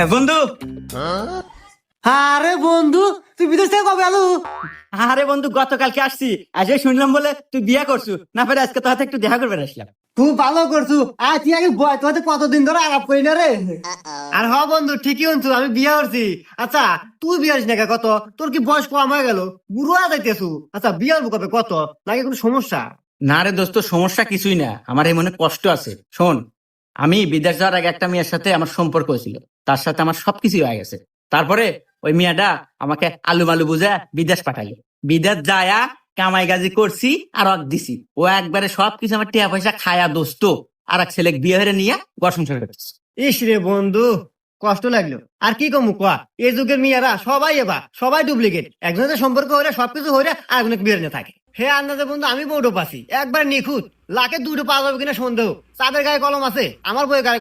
হ্যাঁ, বন্ধু। আরে বন্ধু তুই বিদেশ থেকে কবে আলু আরে বন্ধু গতকালকে আসছি। আজকে শুনলাম বলে তুই বিয়ে করছু। না পারে আজকে তোর একটু দেখা করবে আসলাম। তুই ভালো করছু। আর তুই আগে বয় তোর কতদিন ধরে আলাপ করি না রে? আর হ বন্ধু ঠিকই হনছু আমি বিয়ে করছি। আচ্ছা তুই বিয়ে হস না কে? কত? তোর কি বয়স কম হয়ে গেল? বুড়ো যাইতেছু। আচ্ছা বিয়ে হব কবে? কত? নাকি কোনো সমস্যা? না রে দোস্ত সমস্যা কিছুই না। আমার এই মনে কষ্ট আছে। শোন আমি বিদেশ যাওয়ার আগে একটা মেয়ের সাথে আমার সম্পর্ক ছিল তার সাথে আমার সবকিছু হয়ে গেছে। তারপরে ওই মেয়েটা আমাকে আলু মালু বুঝে বিদেশ পাঠাইলো। বিদেশ যায়া কামাই গাজি করছি, আর অক দিছি। ও একবারে সবকিছু আমার টিয়া পয়সা খায়া দোস্ত, আর এক ছেলে বিয়ে হয়ে নিয়ে সংসার করতেছে ইস রে বন্ধু, কষ্ট লাগল। আর কি কমু কোয়া? এই যুগের মেয়েরা সবাই এবার, সবাই ডুপ্লিকেট একজনের সম্পর্ক হলে সবকিছু হলে আরেকজনের বিয়ে নিয়ে থাকে। হে আন্দাজে বন্ধু, আমি বউটো পাচ্ছি একবার নিখুঁত। লাখে দুটো পাওয়া যাবে কিনা সন্দেহ। চাঁদের গায়ে কলম আছে। আমার বইয়ের গায়ে